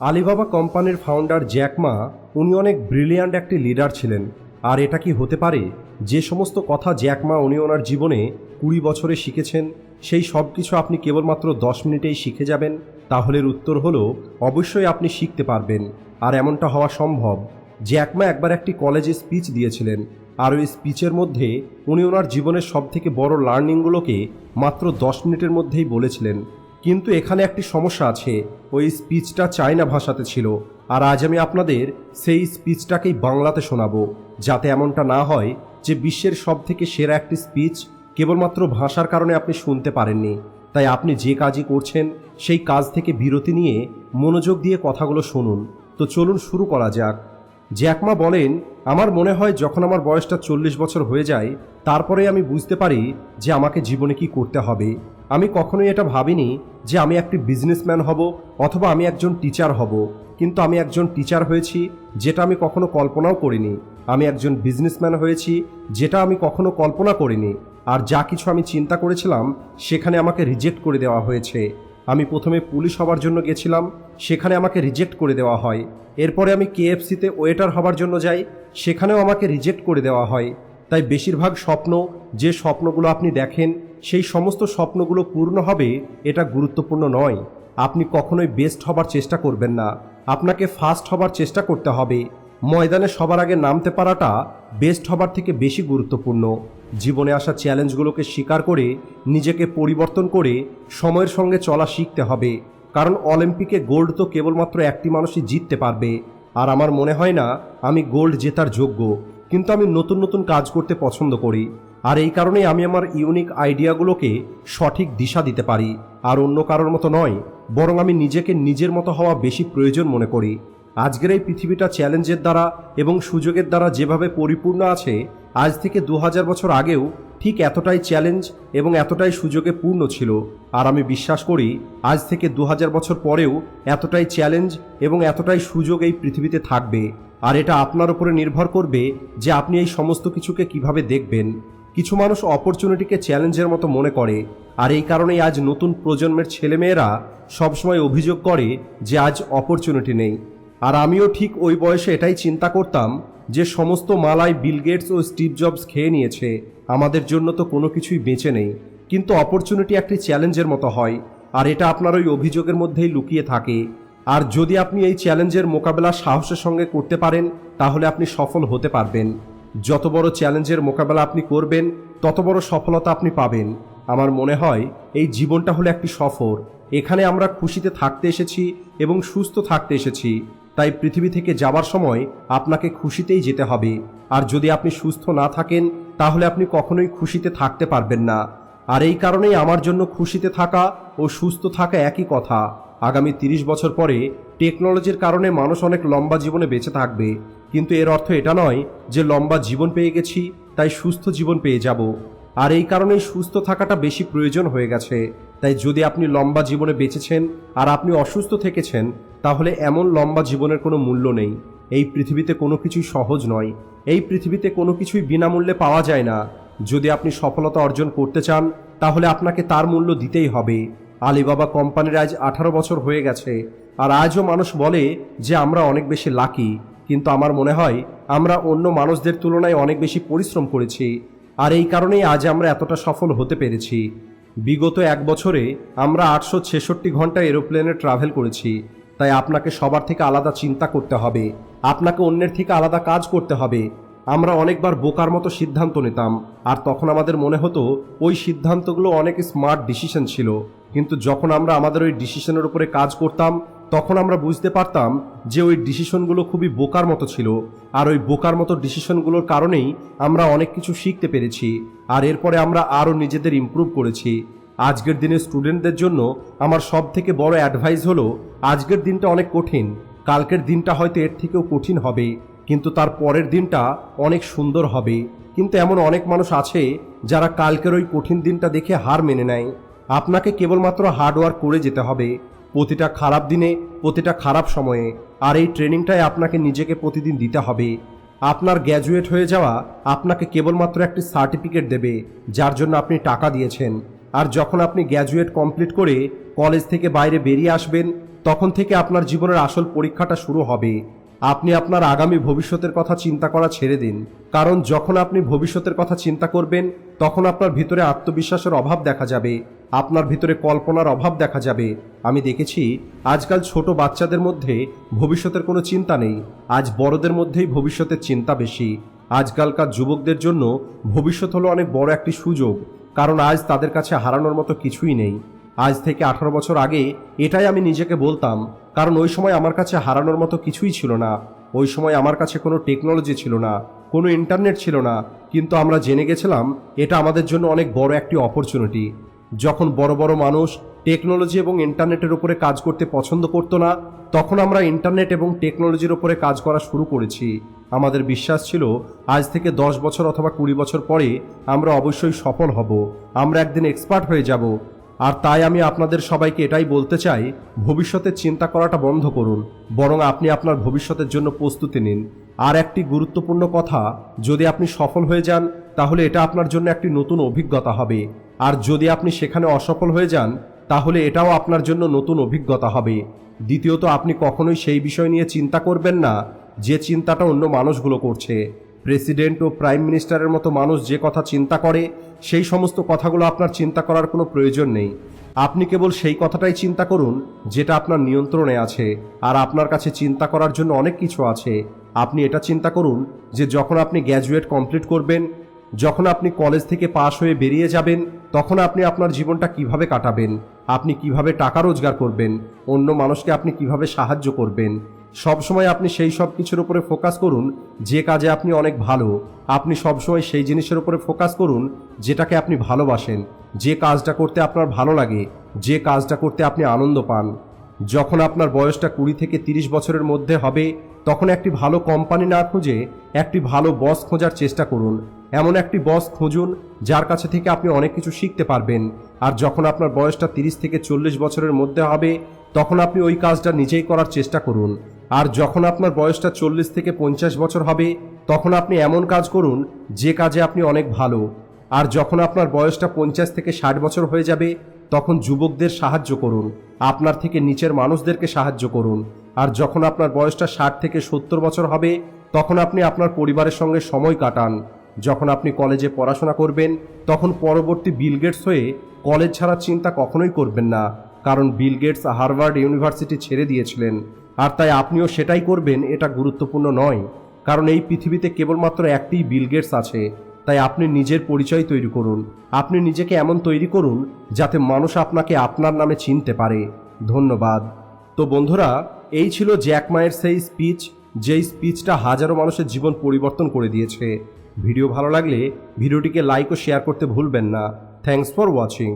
Alibaba কোম্পানির founder Jack Ma উনি অনেক ব্রিলিয়ান্ট একটি লিডার ছিলেন। আর এটা কি হতে পারে? যে সমস্ত কথা জ্যাকমা উনি ওনার জীবনে কুড়ি বছরে শিখেছেন, সেই সব কিছু আপনি কেবলমাত্র দশ মিনিটেই শিখে যাবেন। তাহলে উত্তর হলো, অবশ্যই আপনি শিখতে পারবেন। আর এমনটা হওয়া সম্ভব। জ্যাকমা একবার একটি কলেজে স্পিচ দিয়েছিলেন। আর ওই স্পিচের মধ্যে উনি ওনার জীবনের সব থেকে বড় লার্নিংগুলোকে মাত্র দশ মিনিটের মধ্যেই বলেছিলেন। কিন্তু এখানে একটি সমস্যা আছে। ওই স্পিচটা চায়না ভাষাতে ছিল। আর আজ আমি আপনাদের সেই স্পিচটাকেই বাংলাতে শোনাবো, যাতে এমনটা না হয় যে বিশ্বের সব থেকে সেরা একটি স্পিচ কেবলমাত্র ভাষার কারণে আপনি শুনতে পারেননি। তাই আপনি যে কাজই করছেন, সেই কাজ থেকে বিরতি নিয়ে মনোযোগ দিয়ে কথাগুলো শুনুন। তো চলুন শুরু করা যাক। জ্যাকমা বলেন, আমার মনে হয় যখন আমার বয়সটা চল্লিশ বছর হয়ে যায়, তারপরে আমি বুঝতে পারি যে আমাকে জীবনে কি করতে হবে। আমি কখনোই এটা ভাবিনি যে আমি একটি বিজনেসম্যান হব অথবা আমি একজন টিচার হব। কিন্তু আমি একজন টিচার হয়েছি, যেটা আমি কখনো কল্পনাও করিনি। আমি একজন বিজনেসম্যান হয়েছি, যেটা আমি কখনো কল্পনা করিনি। আর যা কিছু আমি চিন্তা করেছিলাম, সেখানে আমাকে রিজেক্ট করে দেওয়া হয়েছে। আমি প্রথমে পুলিশ হবার জন্য গেছিলাম, সেখানে আমাকে রিজেক্ট করে দেওয়া হয়। এরপরে আমি কেএফসিতে ওয়েটার হবার জন্য যাই, সেখানেও আমাকে রিজেক্ট করে দেওয়া হয়। তাই বেশিরভাগ স্বপ্ন, যে স্বপ্নগুলো আপনি দেখেন সেই সমস্ত স্বপ্নগুলো পূর্ণ হবে এটা গুরুত্বপূর্ণ নয়। আপনি কখনোই বেস্ট হবার চেষ্টা করবেন না। আপনাকে ফার্স্ট হবার চেষ্টা করতে হবে। ময়দানে সবার আগে নামতে পারাটা বেস্ট হবার থেকে বেশি গুরুত্বপূর্ণ। জীবনে আসা চ্যালেঞ্জগুলোকে স্বীকার করে, নিজেকে পরিবর্তন করে সময়ের সঙ্গে চলা শিখতে হবে। কারণ অলিম্পিকে গোল্ড তো কেবলমাত্র একটি মানুষই জিততে পারবে। আর আমার মনে হয় না, আমি গোল্ড জেতার যোগ্য। কিন্তু আমি নতুন নতুন কাজ করতে পছন্দ করি। আর এই কারণেই আমি আমার ইউনিক আইডিয়াগুলোকে সঠিক দিশা দিতে পারি। আর অন্য কারোর মতো নয়, বরং আমি নিজেকে নিজের মতো হওয়া বেশি প্রয়োজন মনে করি। আজকের এই পৃথিবীটা চ্যালেঞ্জের দ্বারা এবং সুযোগের দ্বারা যেভাবে পরিপূর্ণ আছে, আজ থেকে দু হাজার বছর আগেও ঠিক এতটাই চ্যালেঞ্জ এবং এতটাই সুযোগে পূর্ণ ছিল। আর আমি বিশ্বাস করি, আজ থেকে দু হাজার বছর পরেও এতটাই চ্যালেঞ্জ এবং এতটাই সুযোগ এই পৃথিবীতে থাকবে। আর এটা আপনার উপরে নির্ভর করবে যে আপনি এই সমস্ত কিছুকে কীভাবে দেখবেন। কিছু মানুষ অপরচুনিটিকে চ্যালেঞ্জের মতো মনে করে। আর এই কারণেই আজ নতুন প্রজন্মের ছেলেমেয়েরা সবসময় অভিযোগ করে যে আজ অপরচুনিটি নেই। আর আমিও ঠিক ওই বয়সে এটাই চিন্তা করতাম যে সমস্ত মালাই বিল গেটস ও স্টিভ জবস খেয়ে নিয়েছে, আমাদের জন্য তো কোনো কিছুই বেঁচে নেই। কিন্তু অপরচুনিটি একটি চ্যালেঞ্জের মতো হয়, আর এটা আপনার ওই অভিযোগের মধ্যেই লুকিয়ে থাকে। আর যদি আপনি এই চ্যালেঞ্জের মোকাবেলা সাহসের সঙ্গে করতে পারেন, তাহলে আপনি সফল হতে পারবেন। যত বড় চ্যালেঞ্জের মোকাবেলা আপনি করবেন, তত বড় সফলতা আপনি পাবেন। আমার মনে হয়, এই জীবনটা হলো একটি সফর। এখানে আমরা খুশিতে থাকতে এসেছি এবং সুস্থ থাকতে এসেছি। তাই পৃথিবী থেকে যাবার সময় আপনাকে খুশিতেই যেতে হবে। আর যদি আপনি সুস্থ না থাকেন, তাহলে আপনি কখনোই খুশিতে থাকতে পারবেন না। আর এই কারণেই আমার জন্য খুশিতে থাকা ও সুস্থ থাকা একই কথা। আগামী তিরিশ বছর পরে টেকনোলজির কারণে মানুষ অনেক লম্বা জীবনে বেঁচে থাকবে। কিন্তু এর অর্থ এটা নয় যে লম্বা জীবন পেয়ে গেছি, তাই সুস্থ জীবন পেয়ে যাব। আর এই কারণেই সুস্থ থাকাটা বেশি প্রয়োজন হয়ে গেছে। তাই যদি আপনি লম্বা জীবনে বেঁচেছেন আর আপনি অসুস্থ থেকেছেন, তাহলে এমন লম্বা জীবনের কোনো মূল্য নেই। এই পৃথিবীতে কোনো কিছুই সহজ নয়। এই পৃথিবীতে কোনো কিছুই বিনামূল্যে পাওয়া যায় না। যদি আপনি সফলতা অর্জন করতে চান, তাহলে আপনাকে তার মূল্য দিতেই হবে। আলিবাবা কোম্পানির আজ আঠারো বছর হয়ে গেছে, আর আজও মানুষ বলে যে আমরা অনেক বেশি লাকি। কিন্তু আমার মনে হয় আমরা অন্য মানুষদের তুলনায় অনেক বেশি পরিশ্রম করেছি। আর এই কারণেই আজ আমরা এতটা সফল হতে পেরেছি। বিগত এক বছরে আমরা আটশো ছেষট্টি ঘণ্টা এরোপ্লেনে ট্রাভেল করেছি। তাই আপনাকে সবার থেকে আলাদা চিন্তা করতে হবে। আপনাকে অন্যের থেকে আলাদা কাজ করতে হবে। আমরা অনেকবার বোকার মতো সিদ্ধান্ত নিতাম। আর তখন আমাদের মনে হতো ওই সিদ্ধান্তগুলো অনেক স্মার্ট ডিসিশন ছিল। কিন্তু যখন আমরা আমাদের ওই ডিসিশনের উপরে কাজ করতাম তখন আমরা বুঝতে পারতাম যে ওই ডিসিশনগুলো খুবই বোকার মতো ছিল, আর ওই বোকার মতো ডিসিশনগুলোর কারণেই আমরা অনেক কিছু শিখতে পেরেছি, আর এরপরে আমরা আরও নিজেদের ইমপ্রুভ করেছি। আজকের দিনে স্টুডেন্টদের জন্য আমার সব থেকে বড় অ্যাডভাইস হলো, আজকের দিনটা অনেক কঠিন, কালকের দিনটা হয়তো এর থেকেও কঠিন হবে, কিন্তু তার পরের দিনটা অনেক সুন্দর হবে। কিন্তু এমন অনেক মানুষ আছে যারা কালকের ওই কঠিন দিনটা দেখে হার মেনে নেয়। আপনাকে কেবলমাত্র হার্ডওয়ার্ক করে যেতে হবে প্রতিটা খারাপ দিনে, প্রতিটা খারাপ সময়ে, আর এই ট্রেনিংটাই আপনাকে নিজেকে প্রতিদিন দিতে হবে। আপনার গ্র্যাজুয়েট হয়ে যাওয়া আপনাকে কেবলমাত্র একটি সার্টিফিকেট দেবে, যার জন্য আপনি টাকা দিয়েছেন। আর যখন আপনি গ্র্যাজুয়েট কমপ্লিট করে কলেজ থেকে বাইরে বেরিয়ে আসবেন, তখন থেকে আপনার জীবনের আসল পরীক্ষাটা শুরু হবে। আপনি আপনার আগামী ভবিষ্যতের কথা চিন্তা করা ছেড়ে দিন। কারণ যখন আপনি ভবিষ্যতের কথা চিন্তা করবেন, তখন আপনার ভিতরে আত্মবিশ্বাসের অভাব দেখা যাবে, আপনার ভিতরে কল্পনার অভাব দেখা যাবে। আমি দেখেছি, আজকাল ছোট বাচ্চাদের মধ্যে ভবিষ্যতের কোনো চিন্তা নেই, আজ বড়দের মধ্যেই ভবিষ্যতের চিন্তা বেশি। আজকালকার যুবকদের জন্য ভবিষ্যৎ হলো অনেক বড় একটি সুযোগ, কারণ আজ তাদের কাছে হারানোর মতো কিছুই নেই। আজ থেকে আঠারো বছর আগে এটাই আমি নিজেকে বলতাম কারণ ওই সময় আমার কাছে হারানোর মতো কিছুই ছিল না। ওই সময় আমার কাছে কোনো টেকনোলজি ছিল না, কোনো ইন্টারনেট ছিল না। কিন্তু আমরা জেনে গেছিলাম, এটা আমাদের জন্য অনেক বড় একটি অপরচুনিটি। যখন বড় বড় মানুষ টেকনোলজি এবং ইন্টারনেটের উপরে কাজ করতে পছন্দ করতো না, তখন আমরা ইন্টারনেট এবং টেকনোলজির উপরে কাজ করা শুরু করেছি। আমাদের বিশ্বাস ছিল, আজ থেকে দশ বছর অথবা কুড়ি বছর পরে আমরা অবশ্যই সফল হব। আমরা একদিন এক্সপার্ট হয়ে যাব। আর তাই আমি আপনাদের সবাইকে এটাই বলতে চাই ভবিষ্যতের চিন্তা করাটা বন্ধ করুন, বরং আপনি আপনার ভবিষ্যতের জন্য প্রস্তুতি নিন। আর একটি গুরুত্বপূর্ণ কথা, যদি আপনি সফল হয়ে যান, তাহলে এটা আপনার জন্য একটি নতুন অভিজ্ঞতা হবে। আর যদি আপনি সেখানে অসফল হয়ে যান, তাহলে এটাও আপনার জন্য নতুন অভিজ্ঞতা হবে। দ্বিতীয়ত, আপনি কখনোই সেই বিষয় নিয়ে চিন্তা করবেন না, যে চিন্তাটা অন্য মানুষগুলো করছে। প্রেসিডেন্ট ও প্রাইম মিনিস্টারের মতো মানুষ যে কথা চিন্তা করে, সেই সমস্ত কথাগুলো আপনার চিন্তা করার কোনো প্রয়োজন নেই। আপনি কেবল সেই কথাটাই চিন্তা করুন, যেটা আপনার নিয়ন্ত্রণে আছে, আর আপনার কাছে চিন্তা করার জন্য অনেক কিছু আছে। আপনি এটা চিন্তা করুন যে যখন আপনি গ্র্যাজুয়েট কমপ্লিট করবেন, যখন আপনি কলেজ থেকে পাশ হয়ে বেরিয়ে যাবেন, তখন আপনি আপনার জীবনটা কীভাবে কাটাবেন, আপনি কীভাবে টাকা রোজগার করবেন, অন্য মানুষকে আপনি কীভাবে সাহায্য করবেন সবসময় আপনি সেই সব কিছুর উপরে ফোকাস করুন, যে কাজে আপনি অনেক ভালো, আপনি সবসময় সেই জিনিসের উপরে ফোকাস করুন, যেটাকে আপনি ভালোবাসেন, যে কাজটা করতে আপনার ভালো লাগে, যে কাজটা করতে আপনি আনন্দ পান। যখন আপনার বয়সটা কুড়ি থেকে তিরিশ বছরের মধ্যে হবে, তখন একটি ভালো কোম্পানি না খুঁজে একটি ভালো বস খোঁজার চেষ্টা করুন। এমন একটি বস খুঁজুন, যার কাছে থেকে আপনি অনেক কিছু শিখতে পারবেন। আর যখন আপনার বয়সটা তিরিশ থেকে চল্লিশ বছরের মধ্যে হবে, তখন আপনি ওই কাজটা নিজেই করার চেষ্টা করুন। আর যখন আপনার বয়সটা চল্লিশ থেকে পঞ্চাশ বছর হবে, তখন আপনি এমন কাজ করুন, যে কাজে আপনি অনেক ভালো। আর যখন আপনার বয়সটা পঞ্চাশ থেকে ষাট বছর হয়ে যাবে, তখন যুবকদের সাহায্য করুন। আপনার থেকে নিচের মানুষদেরকে সাহায্য করুন। আর যখন আপনার বয়সটা ষাট থেকে সত্তর বছর হবে, তখন আপনি আপনার পরিবারের সঙ্গে সময় কাটান। যখন আপনি কলেজে পড়াশোনা করবেন, তখন পরবর্তী বিল গেটস হয়ে কলেজ ছাড়ার চিন্তা কখনোই করবেন না, কারণ বিল গেটস হার্ভার্ড ইউনিভার্সিটি ছেড়ে দিয়েছিলেন। আর তাই আপনিও সেটাই করবেন, এটা গুরুত্বপূর্ণ নয়। কারণ এই পৃথিবীতে কেবলমাত্র একটিই বিল গেটস আছে, তাই আপনি নিজের পরিচয় তৈরি করুন। আপনি নিজেকে এমন তৈরি করুন, যাতে মানুষ আপনাকে আপনার নামে চিনতে পারে। ধন্যবাদ। তো বন্ধুরা, এই ছিল জ্যাকমায়ের সেই স্পিচ, যেই স্পিচটা হাজারো মানুষের জীবন পরিবর্তন করে দিয়েছে। ভিডিও ভালো লাগলে ভিডিওটিকে লাইক ও শেয়ার করতে ভুলবেন না। Thanks for watching.